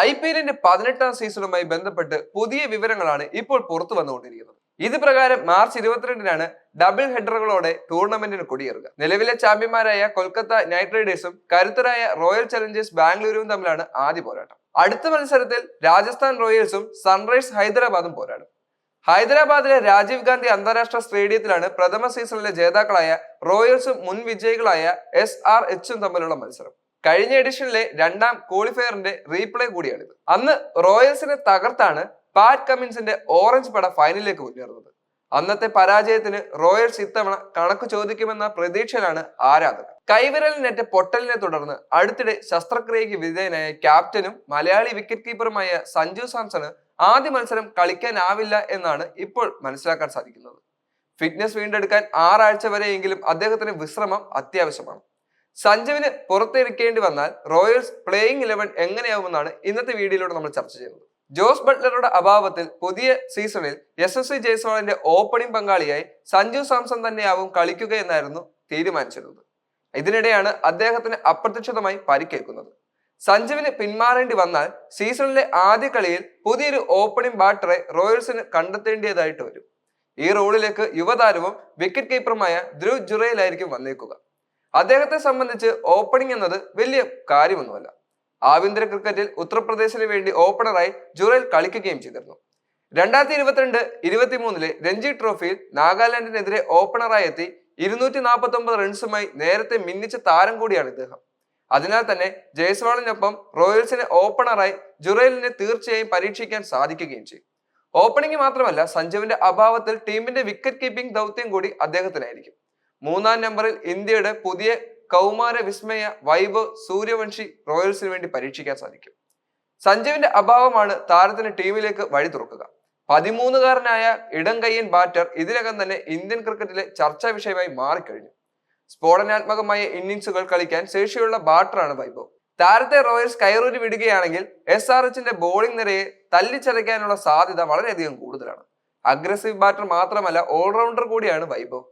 I P എല്ലിന്റെ പതിനെട്ടാം സീസണുമായി ബന്ധപ്പെട്ട് പുതിയ വിവരങ്ങളാണ് ഇപ്പോൾ പുറത്തു വന്നുകൊണ്ടിരിക്കുന്നത്. ഇത് പ്രകാരം മാർച്ച് ഇരുപത്തിരണ്ടിനാണ് ഡബിൾ ഹെഡറുകളോടെ ടൂർണമെന്റിന് കൊടിയേറുക. നിലവിലെ ചാമ്പ്യന്മാരായ കൊൽക്കത്ത നൈറ്റ് റൈഡേഴ്സും കരുത്തരായ റോയൽ ചലഞ്ചേഴ്സ് ബാംഗ്ലൂരും തമ്മിലാണ് ആദ്യ പോരാട്ടം. അടുത്ത മത്സരത്തിൽ രാജസ്ഥാൻ റോയൽസും സൺറൈസ് ഹൈദരാബാദും പോരാടും. ഹൈദരാബാദിലെ രാജീവ് ഗാന്ധി അന്താരാഷ്ട്ര സ്റ്റേഡിയത്തിലാണ് പ്രഥമ സീസണിലെ ജേതാക്കളായ റോയൽസും മുൻ വിജയികളായ എസ് ആർ എച്ചും തമ്മിലുള്ള മത്സരം. കഴിഞ്ഞ എഡിഷനിലെ രണ്ടാം ക്വാളിഫയറിന്റെ റീപ്ലേ കൂടിയാണിത്. അന്ന് റോയൽസിനെ തകർത്താണ് പാറ്റ് കമ്മിൻസിന്റെ ഓറഞ്ച് പട ഫൈനലിലേക്ക് മുന്നേറുന്നത് അന്നത്തെ പരാജയത്തിന് റോയൽസ് ഇത്തവണ കണക്ക് ചോദിക്കുമെന്ന പ്രതീക്ഷയിലാണ് ആരാധകർ. കൈവിരലിനേറ്റ പൊട്ടലിനെ തുടർന്ന് അടുത്തിടെ ശസ്ത്രക്രിയയ്ക്ക് വിധേയനായ ക്യാപ്റ്റനും മലയാളി വിക്കറ്റ് കീപ്പറുമായ സഞ്ജു സാംസണ് ആദ്യ മത്സരം കളിക്കാനാവില്ല എന്നാണ് ഇപ്പോൾ മനസ്സിലാക്കാൻ സാധിക്കുന്നത്. ഫിറ്റ്നസ് വീണ്ടെടുക്കാൻ ആറാഴ്ച വരെയെങ്കിലും അദ്ദേഹത്തിന് വിശ്രമം അത്യാവശ്യമാണ്. സഞ്ജുവിന് പുറത്തിരിക്കേണ്ടി വന്നാൽ റോയൽസ് പ്ലേയിങ് ഇലവൻ എങ്ങനെയാവുമെന്നാണ് ഇന്നത്തെ വീഡിയോയിലൂടെ നമ്മൾ ചർച്ച ചെയ്യുന്നത്. ജോസ് ബട്ട്ലറുടെ അഭാവത്തിൽ പുതിയ സീസണിൽ സി ജയ്സ്വാളിന്റെ ഓപ്പണിംഗ് പങ്കാളിയായി സഞ്ജു സാംസൺ തന്നെയാവും കളിക്കുക എന്നായിരുന്നു തീരുമാനിച്ചിരുന്നത്. ഇതിനിടെയാണ് അദ്ദേഹത്തിന് അപ്രതീക്ഷിതമായി പരിക്കേൽക്കുന്നത്. സഞ്ജുവിന് പിന്മാറേണ്ടി വന്നാൽ സീസണിലെ ആദ്യ കളിയിൽ പുതിയൊരു ഓപ്പണിംഗ് ബാറ്ററെ റോയൽസിന് കണ്ടെത്തേണ്ടതായിട്ട് വരും. ഈ റോളിലേക്ക് യുവതാരവും വിക്കറ്റ് കീപ്പറുമായ ധ്രുവ് ജുറയിലായിരിക്കും വന്നേക്കുക. അദ്ദേഹത്തെ സംബന്ധിച്ച് ഓപ്പണിംഗ് എന്നത് വലിയ കാര്യമൊന്നുമല്ല. ആഭ്യന്തര ക്രിക്കറ്റിൽ ഉത്തർപ്രദേശിന് വേണ്ടി ഓപ്പണറായി ജുറൈൽ കളിക്കുകയും ചെയ്തിരുന്നു. രണ്ടായിരത്തി ഇരുപത്തിരണ്ട് ഇരുപത്തി മൂന്നിലെ രഞ്ജി ട്രോഫിയിൽ നാഗാലാൻഡിനെതിരെ ഓപ്പണറായി എത്തി ഇരുന്നൂറ്റി നാൽപ്പത്തി ഒമ്പത് റൺസുമായി നേരത്തെ മിന്നിച്ച താരം കൂടിയാണ് ഇദ്ദേഹം. അതിനാൽ തന്നെ ജയ്സ്വാളിനൊപ്പം റോയൽസിനെ ഓപ്പണറായി ജുറൈലിനെ തീർച്ചയായും പരീക്ഷിക്കാൻ സാധിക്കുകയും ചെയ്യും. ഓപ്പണിംഗ് മാത്രമല്ല സഞ്ജുവിന്റെ അഭാവത്തിൽ ടീമിന്റെ വിക്കറ്റ് കീപ്പിംഗ് ദൗത്യം കൂടി അദ്ദേഹത്തിനായിരിക്കും. മൂന്നാം നമ്പറിൽ ഇന്ത്യയുടെ പുതിയ കൗമാര വിസ്മയ വൈഭവ് സൂര്യവംശി റോയൽസിന് വേണ്ടി പരീക്ഷിക്കാൻ സാധിക്കും. സഞ്ജുവിന്റെ അഭാവമാണ് താരത്തിന് ടീമിലേക്ക് വഴി തുറക്കുക. പതിമൂന്നുകാരനായ ഇടം കയ്യൻ ബാറ്റർ ഇതിനകം തന്നെ ഇന്ത്യൻ ക്രിക്കറ്റിലെ ചർച്ചാ വിഷയമായി മാറിക്കഴിഞ്ഞു. സ്ഫോടനാത്മകമായ ഇന്നിങ്സുകൾ കളിക്കാൻ ശേഷിയുള്ള ബാറ്ററാണ് വൈഭവ്. താരത്തെ റോയൽസ് കയറൂരി വിടുകയാണെങ്കിൽ എസ് ആർ എച്ചിന്റെ ബോളിംഗ് നിരയെ തല്ലിച്ചതയ്ക്കാനുള്ള സാധ്യത വളരെയധികം കൂടുതലാണ്. അഗ്രസീവ് ബാറ്റർ മാത്രമല്ല ഓൾറൗണ്ടർ കൂടിയാണ് വൈഭവ്.